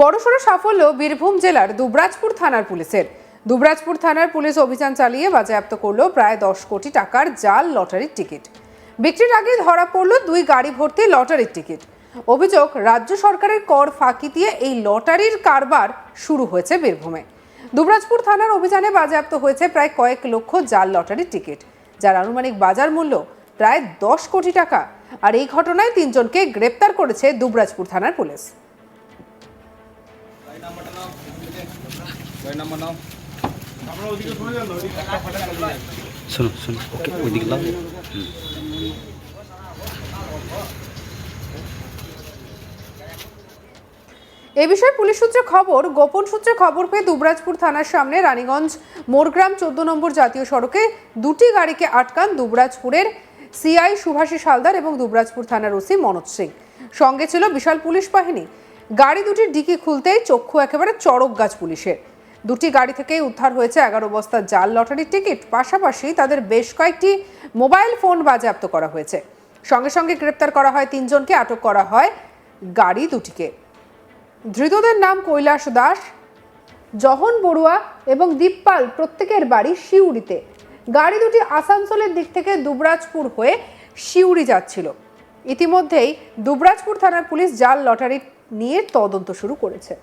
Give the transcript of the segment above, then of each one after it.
বড়সড় সাফল্য বীরভূম জেলার দুবরাজপুর থানার পুলিশের। দুবরাজপুর থানার পুলিশ অভিযান চালিয়ে বাজেয়াপ্ত করল প্রায় দশ কোটি টাকার জাল লটারির টিকিট। বিক্রির আগে ধরা পড়ল দুই গাড়ি ভর্তি লটারির টিকিট। অভিযোগ, রাজ্য সরকারের কর ফাঁকি দিয়ে এই লটারির কারবার শুরু হয়েছে বীরভূমে। দুবরাজপুর থানার অভিযানে বাজেয়াপ্ত হয়েছে প্রায় কয়েক লক্ষ জাল লটারির টিকিট, যার আনুমানিক বাজার মূল্য প্রায় দশ কোটি টাকা। আর এই ঘটনায় তিনজনকে গ্রেপ্তার করেছে দুবরাজপুর থানার পুলিশ। ওকে। এ বিষয়ে পুলিশ সূত্রে খবর, গোপন সূত্রে খবর পেয়ে দুবরাজপুর থানার সামনে রানীগঞ্জ মোরগ্রাম চোদ্দ নম্বর জাতীয় সড়কে দুটি গাড়িকে আটকান দুবরাজপুরের সিআই সুভাষী হালদার এবং দুবরাজপুর থানার ওসি মনোজ সিং সঙ্গে ছিল বিশাল পুলিশ বাহিনী গাড়ি দুটির ডিকি খুলতেই চক্ষু একেবারে চড়ক গাছ পুলিশের। দুটি গাড়ি থেকেই উদ্ধার হয়েছে এগারো বস্তা জাল লটারির টিকিট। পাশাপাশি তাদের বেশ কয়েকটি মোবাইল ফোন বাজেয়াপ্ত করা হয়েছে। সঙ্গে সঙ্গে গ্রেপ্তার করা হয় তিনজনকে, আটক করা হয় গাড়ি দুটিকে। ধৃতদের নাম কৈলাস দাস, জহন বড়ুয়া এবং দীপপাল প্রত্যেকের বাড়ি শিউড়িতে। গাড়ি দুটি আসানসোলের দিক থেকে দুবরাজপুর হয়ে শিউড়ি যাচ্ছিল। ইতিমধ্যেই দুবরাজপুর থানার পুলিশ জাল লটারি নিয়ে তদন্ত শুরু করেছে।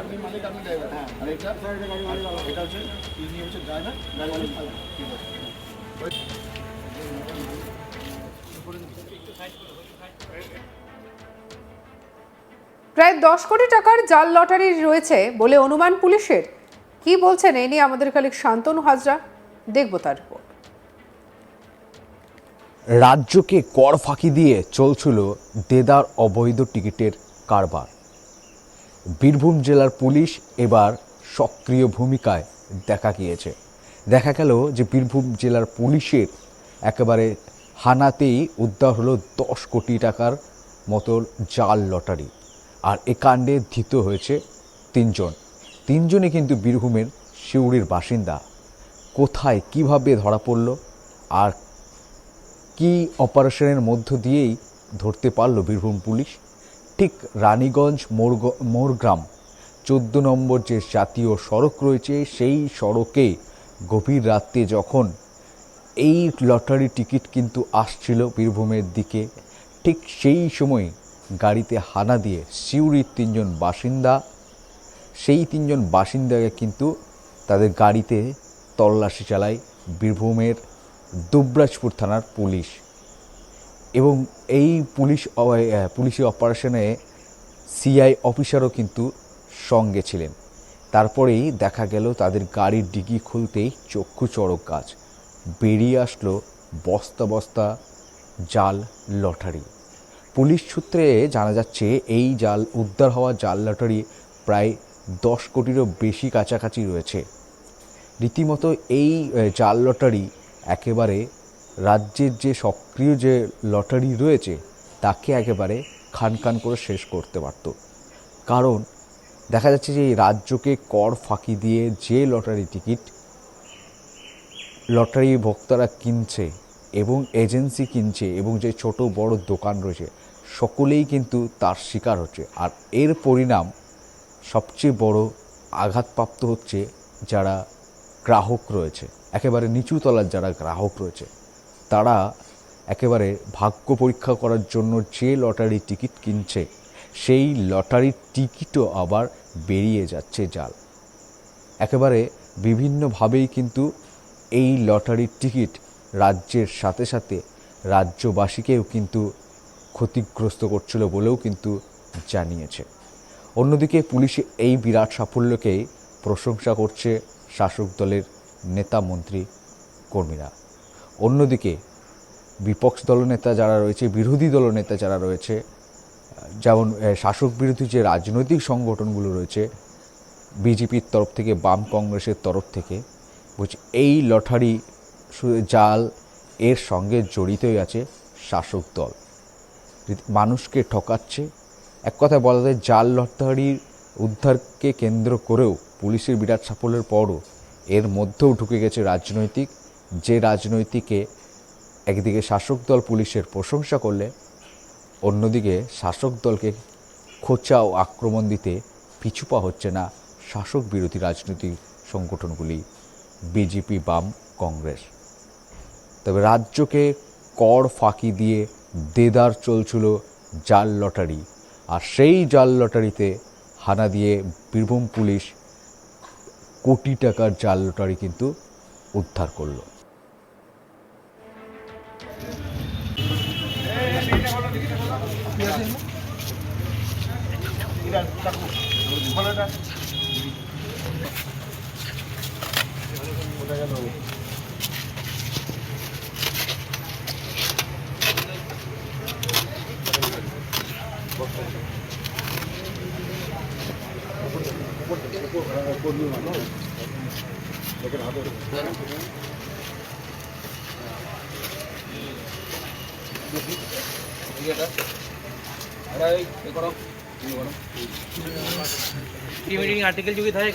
আপনি মালিক আপনি ড্রাইভার হ্যাঁ আর এটা এটা হচ্ছে ইনি হচ্ছে ড্রাইভার ড্রাইভার প্রায় দশ কোটি টাকার জাল লটারি রয়েছে বলে অনুমান পুলিশের। কি বলছেন এই নিয়ে আমাদের খালিক শান্তনু হাজরা, দেখব তার রিপোর্ট। রাজ্যকে কর ফাঁকি দিয়ে চলছিল দেদার অবৈধ টিকিটের কারবার। বীরভূম জেলার পুলিশ এবার সক্রিয় ভূমিকায় দেখা গিয়েছে। দেখা গেল যে বীরভূম জেলার পুলিশের একেবারে হানাতেই উদ্ধার হলো দশ কোটি টাকার মতো জাল লটারি। আর এ কাণ্ডে ধৃত হয়েছে তিনজন। তিনজনই কিন্তু বীরভূমের শিউড়ির বাসিন্দা। কোথায়, কীভাবে ধরা পড়ল আর কি অপারেশনের মধ্য দিয়েই ধরতে পারল বীরভূম পুলিশ? ঠিক রানীগঞ্জ মোরগ, মোরগ্রাম চোদ্দ নম্বর যে জাতীয় সড়ক রয়েছে, সেই সড়কে গভীর রাত্রে যখন এই লটারি টিকিট কিন্তু আসছিল বীরভূমের দিকে, ঠিক সেই সময় গাড়িতে হানা দিয়ে সিউড়ির তিনজন বাসিন্দা, সেই তিনজন বাসিন্দাকে কিন্তু তাদের গাড়িতে তল্লাশি চালায় বীরভূমের দুবরাজপুর থানার পুলিশ। এবং এই পুলিশ পুলিশি অপারেশনে সিআই অফিসারও কিন্তু সঙ্গে ছিলেন। তারপরেই দেখা গেল তাদের গাড়ির ডিগি খুলতেই চক্ষু চড়ক গাছ। বেরিয়ে আসলো বস্তা বস্তা জাল লটারি। পুলিশ সূত্রে জানা যাচ্ছে, এই জাল উদ্ধার হওয়া জাল লটারি প্রায় দশ কোটিরও বেশি কাছাকাছি রয়েছে। রীতিমতো এই জাল লটারি একেবারে রাজ্যের যে সক্রিয় যে লটারি রয়েছে, তাকে একেবারে খান খান করে শেষ করতে পারত। কারণ দেখা যাচ্ছে যে এই রাজ্যকে কর ফাঁকি দিয়ে যে লটারি টিকিট লটারি ভোক্তারা কিনছে এবং এজেন্সি কিনছে এবং যে ছোট বড় দোকান রয়েছে, সকলেই কিন্তু তার শিকার হচ্ছে। আর এর পরিণাম সবচেয়ে বড় আঘাতপ্রাপ্ত হচ্ছে যারা গ্রাহক রয়েছে। একেবারে নিচু তলার যারা গ্রাহক রয়েছে, তারা একেবারে ভাগ্য পরীক্ষা করার জন্য যে লটারি টিকিট কিনছে, সেই লটারির টিকিটও আবার বেরিয়ে যাচ্ছে জাল। একেবারে বিভিন্নভাবেই কিন্তু এই লটারির টিকিট রাজ্যের সাথে সাথে রাজ্যবাসীকেও কিন্তু ক্ষতিগ্রস্ত করছিল বলেও কিন্তু জানিয়েছে। অন্যদিকে পুলিশ এই বিরাট সাফল্যকে প্রশংসা করছে শাসক দলের নেতা মন্ত্রী কর্মীরা। অন্যদিকে বিপক্ষ দলনেতা যারা রয়েছে, বিরোধী দলনেতা যারা রয়েছে, যেমন শাসক বিরোধী যে রাজনৈতিক সংগঠনগুলো রয়েছে, বিজেপির তরফ থেকে, বাম কংগ্রেসের তরফ থেকে বলছি এই লটারি জাল এর সঙ্গে জড়িতই আছে শাসক দল। মানুষকে ঠকাচ্ছে, এক কথায় বলা যায় জাল লটারির উদ্ধারকে কেন্দ্র করেও পুলিশের বিরাট সাফল্যের পরও এর মধ্যেও ঢুকে গেছে রাজনৈতিক, যে রাজনৈতিকে একদিকে শাসক দল পুলিশের প্রশংসা করলে, অন্যদিকে শাসক দলকে খোঁচা ও আক্রমণ দিতে পিছুপা হচ্ছে না শাসক বিরোধী রাজনৈতিক সংগঠনগুলি, বিজেপি, বাম, কংগ্রেস। তবে রাজ্যকে কর ফাঁকি দিয়ে দেদার চলছিল জাল লটারি। আর সেই জাল লটারিতে হানা দিয়ে বীরভূম পুলিশ কোটি টাকার জাল লটারি কিন্তু উদ্ধার করল।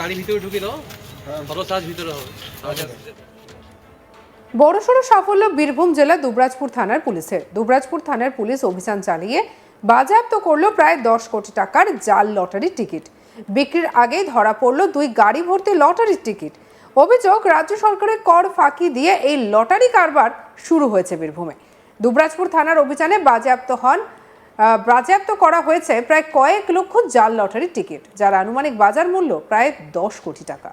গাড়ি ভিতরে ঢুকে দাও। বড়সড় সাফল্য বীরভূম জেলা দুবরাজপুর থানার পুলিশের। দুবরাজপুর থানার পুলিশ অভিযান চালিয়ে বাজেয়াপ্ত করল প্রায় দশ কোটি টাকার জাল লটারির টিকিট। বিক্রির আগেই ধরা পড়ল দুই গাড়ি ভর্তি লটারির টিকিট। অভিযোগ, রাজ্য সরকারের কর ফাঁকি দিয়ে এই লটারি কারবার শুরু হয়েছে বীরভূমে। দুবরাজপুর থানার অভিযানে বাজেয়াপ্ত হন বাজেয়াপ্ত করা হয়েছে প্রায় কয়েক লক্ষ জাল লটারির টিকিট, যার আনুমানিক বাজার মূল্য প্রায় দশ কোটি টাকা।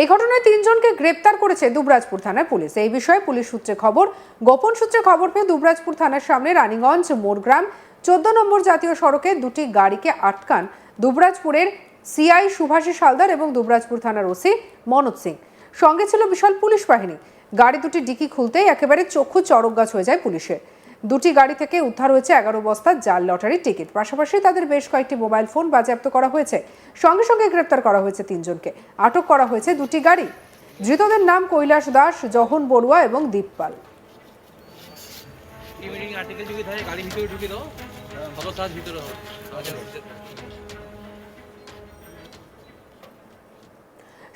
এই ঘটনায় তিনজনকে গ্রেপ্তার করেছে দুবরাজপুর থানার পুলিশ। এই বিষয়ে পুলিশ সূত্রে খবর, গোপন সূত্রে খবর পেয়ে দুবরাজপুর থানার সামনে রানীগঞ্জ, মোরগ্রাম, চোদ্দ নম্বর জাতীয় সড়কে দুটি গাড়িকে আটকান দুবরাজপুরের সিআই সুভাষী সালদার এবং দুবরাজপুর থানার ওসি মনোজ সিং। সঙ্গে ছিল বিশাল পুলিশ বাহিনী। গাড়ি দুটি ডিকি খুলতেই একেবারে চক্ষু চড়ক গাছ হয়ে যায় পুলিশের। দুটি গাড়ি থেকে উদ্ধার হয়েছে এগারো বস্তা জাল লটারির টিকিট। পাশাপাশি তাদের বেশ কয়েকটি মোবাইল ফোন বাজেয়াপ্ত করা হয়েছে। সঙ্গে সঙ্গে গ্রেপ্তার করা হয়েছে তিনজনকে। আটক করা হয়েছে দুটি গাড়ি। ধৃতদের নাম কৈলাস দাস, জহন বড়ুয়া এবং দীপপাল গাড়ি ভিতরে ঢুকে দাও। ভিতরে